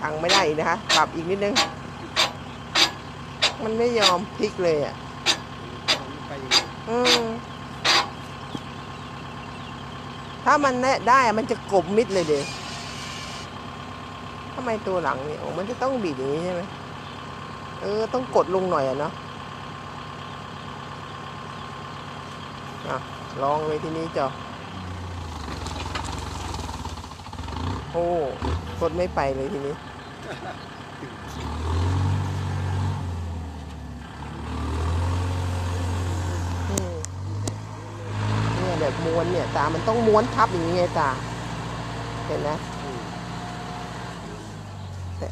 พังไม่ได้อีกนะคะ ปรับอีกนิดนึง มันไม่ยอมพลิกเลยอะมันไปอย่างนี้อืมถ้ามันแน่ได้อะมันจะกลบมิดเลยเด็ทำไมตัวหลังนี่โอ้มันจะต้องบีบอย่างนี้ใช่ไหมเออ ต้องกดลงหน่อยอะเนาะอะลองเลยทีนี้จ้ะโอ้กดไม่ไปเลยทีนี้อืม เนี่ยแบบม้วนเนี่ยตา มันต้องม้วนทับอย่างนี้ไงตา เห็นไหมแต่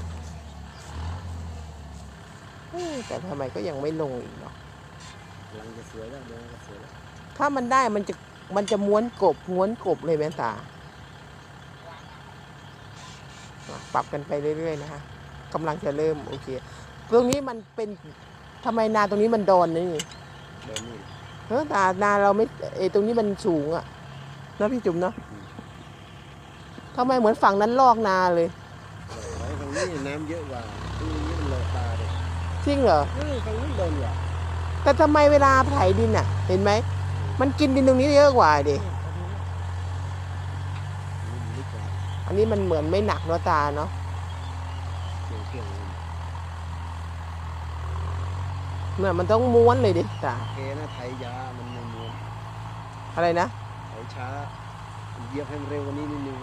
เอ้ยแต่ทำไมก็ยังไม่ลงอีกเนาะหลังจะสวยแล้วเดี๋ยวจะสวยแล้วถ้ามันได้มันจะมันจะม้วนกบม้วนกบเลยแม่ตาอะ ปรับกันไปเรื่อยๆนะคะกำลังจะเริ่มโอเค ตรงนี้มันเป็นทำไมนาตรงนี้มันดอนนี่เดี๋ยวนี้เออตานาเราไม่เออตรงนี้มันสูงอะนะพี่จุ๋มเนาะทำไมเหมือนฝั่งนั้นลอกนาเลยไว้ตรงนี้น้ำเยอะกว่าตรงนี้มันเลอะตาเลยจริงเหรอเออตรงนี้โดนกว่าแต่ทำไมเวลาไถดินอะเห็นไหม มันกินดินตรงนี้เยอะกว่าดิ นี่มันลึกกว่า อันนี้มันเหมือนไม่หนักเนาะตาเนาะเกี่ยวเกี่ยวเนี่ยมันต้องม้วนเลยดิตาโอเคนะไถยา มันไม่ม้วนอะไรนะไถช้าเหยียบให้มันเร็วกว่านี้นิดนึง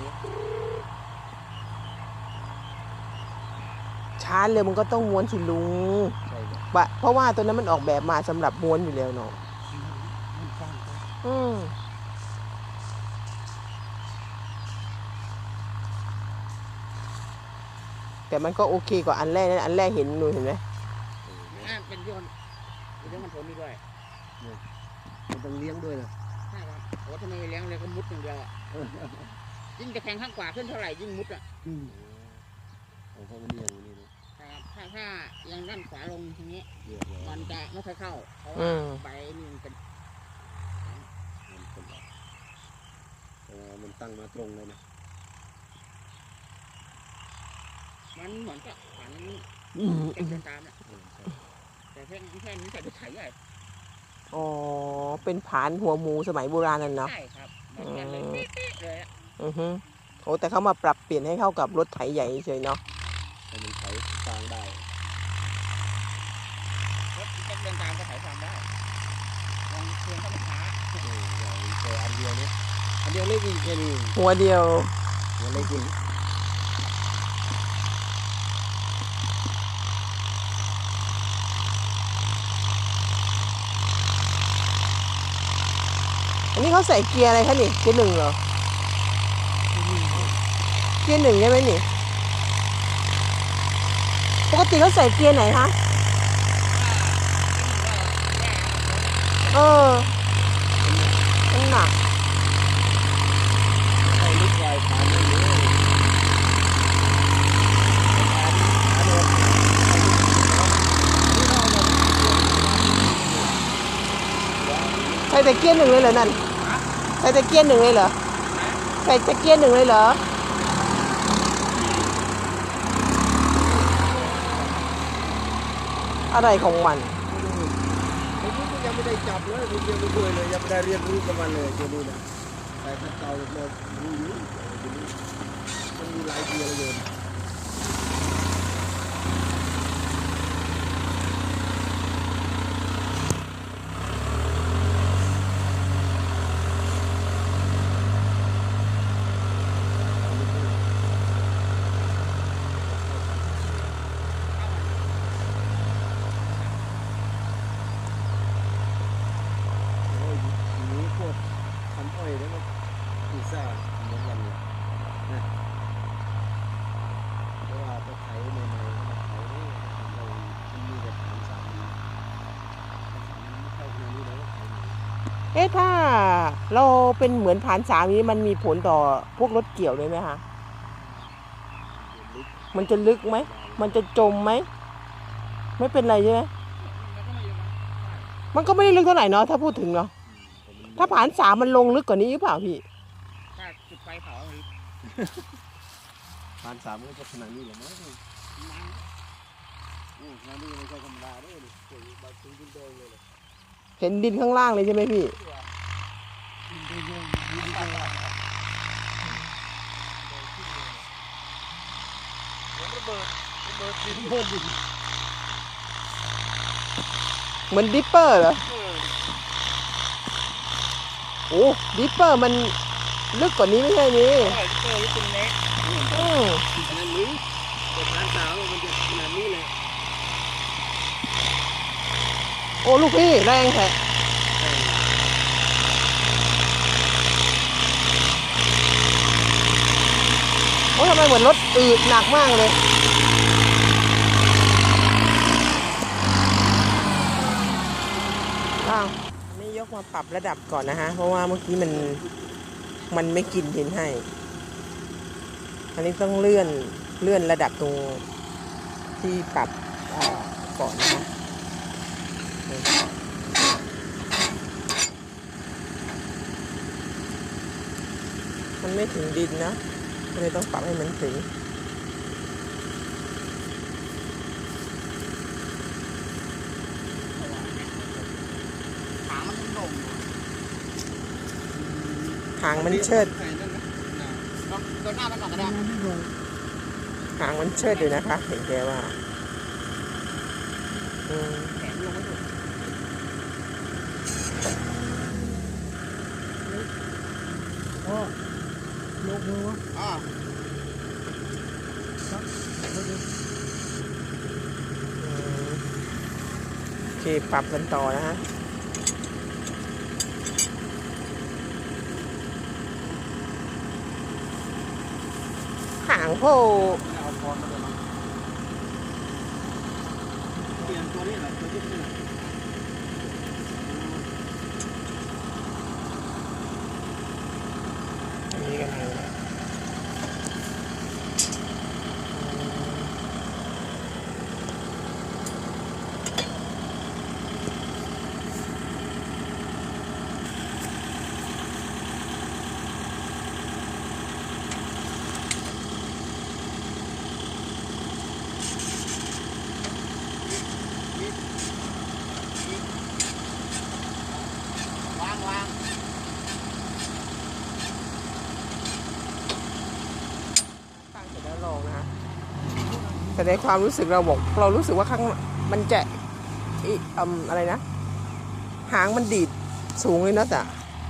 ช้าเลยมันก็ต้องม้วนสิลุงใช่ครับบะเพราะว่าตัวนั้นมันออกแบบมาสำหรับม้วนอยู่แล้วเนาะมันฟังครับอืม แต่มันก็โอเคกว่าอันแรกนะอันแรกเห็นหนูเห็นไหมอ่าเป็นยนต์เป็นยนต์มันผลนี่ด้วยมันต้องเลี้ยงด้วยนะใช่ครับโอ้ทำไมไม่เลี้ยงเลยก็มุดอย่างเดียวอะยิ่งจะแข่งข้างขวาขึ้นเท่าไหร่ยิ่งมุดอะอืมโอ้โหมันเลี้ยงอย่างนี้นะใช่ครับถ้าถ้ายังด้านขวาลงทางนี้เลี้ยงแล้วมันจะไม่ค่อยเข้าเพราะอืว่ามใบนี่มันเป็นมันเป็นแบบแต่ว่ามันตั้งมาตรงเลยนะ มันเหมือนกับฝันอืมเป็นเดินตามเนี่ยเออใช่แต่แค่แค่นี้ใส่ไปไถใหญ่อ๋อ เป็นผานหัวหมูสมัยโบราณนั่นเนาะใช่ครับเหมือนกันเลยเป๊ะๆเลยอะอือฮึโอ้แต่เขามาปรับเปลี่ยนให้เข้ากับรถไถใหญ่เฉยเนาะให้มันไถฟางได้รถจะเดินตามก็ไถตามได้ลองเพียงเข้ามาช้าเอออย่างแต่อันเดียวเนี่ยอันเดียวเล็กอีกแค่นี้หัวเดียวหัวเล็กอีก อันนี้เขาใส่เกียร์อะไรคะนี่เกียร์หนึ่งเหรอเกียร์หนึ่งใช่ไหมนี่ปกติเขาใส่เกียร์ไหนคะเออมันหนัก ไอ้ลูกควายผ่านอย่างนี้ผ่านผ่านรถ ใส่ แต่เกียร์หนึ่งเลยเหรอนั่นใส่แต่เกียร์หนึ่งเลยเหรอใส่แต่เกียร์หนึ่งเลยเหรออะไรของมันผมก็ยังไม่ได้จับเลยผมยังไม่ด้วยเลยยังไม่ได้เรียนรู้กับมันเลยเดี๋ยวนี้นะแต่ถ้าเก่าเรู้อยู่เดี๋ยวนี้มันมีหลายเกียร์เลยโยม โอ้ยหนีพวกทำอ้อยแล้วก็พิซซ่าเหมือนกันเนี่ยนะเพราะว่าไปไถใหม่ๆมาไถเนี่ยเรามันมีแต่ฐานสามนี้ฐานมันไม่เข้าขนาดนี้แล้วไถใหม่ เอ๊ะถ้าเราเป็นเหมือนผานสามนี้มันมีผลต่อพวกรถเกี่ยวเลยไหมคะลึกมันจะลึกไหม มันจะจมไหม ไม่เป็นไรใช่ไหมมันก็ไม่เยอะมากใช่มันก็ไม่ได้ลึกเท่าไหร่เนาะถ้าพูดถึงเนาะแต่มันถ้าผานสามมันลงลึกกว่านี้หรือเปล่าพี่ ถ้าจุดไฟเผาเลยถผ่านสามก็จะขนาดนี้เหรอมั้งโอ้งานนี้ไม่ใช่ธรรมดาด้วยดิโอ้ยบางทีขึ้นโดนเลยเลย เห็นดินข้างล่างเลยใช่ไหมพี่ เหมือนดิปเปอร์เหรอ โอ้ดิปเปอร์มันลึกกว่านี้ไม่ใช่นี่เออเจอลูกเป็นเล็กอืมขนาดนี้แต่ผ่านสามมันจะขนาดนี้เลย โอ้ลูกพี่แรงแท้โอ้ทำไมเหมือนรถอืดหนักมากเลยอ้าวอันนี่ยกมาปรับระดับก่อนนะฮะ เพราะว่าเมื่อกี้มันมันไม่กินดินให้ อันนี้ต้องเลื่อนเลื่อนระดับตรงที่ปรับก่อนนะคะ มันไม่ถึงดินนะเลยต้องปรับให้มันถึงขามันหนุ่มหางมันเชิดตัวหน้ามันก่อนก็ได้หางมันเชิดอยู่นะคะ เห็นแกว่า อืม แขนลงไม่ถูก พ่อ ลกมือวะอ่าโอเค ปรับกันต่อนะฮะหางโผล่เอาพรมาเลยมั้งเปลี่ยนตัวนี้แหละตัวที่นี่หละอันนี้กันเลย วางวาง ตั้งเสร็จแล้วลองนะฮะแต่ ในความรู้สึกเราบอก เรารู้สึกว่าข้างมันจะอีอืมอะไรนะ หางมันดีดสูงเลยนะแต่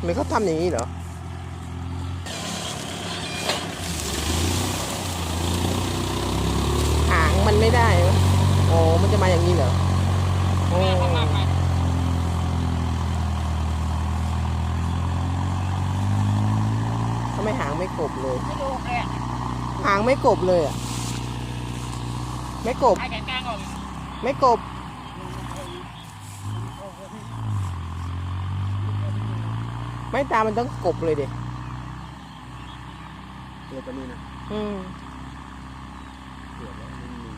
หรือเขาทำอย่างนี้เหรอหางมันไม่ได้เหรอโอ้มันจะมาอย่างนี้เหรอโอ้ข้างล่างไปทำไมหางไม่กบเลยไม่ดูเลยอะหางไม่กบเลยอะ ไม่กบให้แขนกลางออกไม่กบ ไม่ตามมันต้องกบเลยเด็ตัวตัวนี้นะอืมเดี๋ยวแล้วมันมี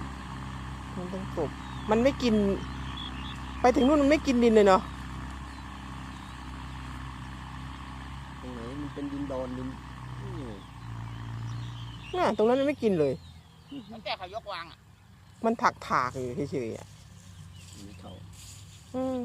มันต้องกบ มันไม่กิน ไปถึงนู่นมันไม่กินดินเลยเนาะตรงไหนมันเป็นดินดอนดินนี่ไงน่ะตรงนั้นมันไม่กินเลย ตั้งแต่เขายกวางอะ มันถักถากๆอยู่เฉยๆอะมีเขาอืม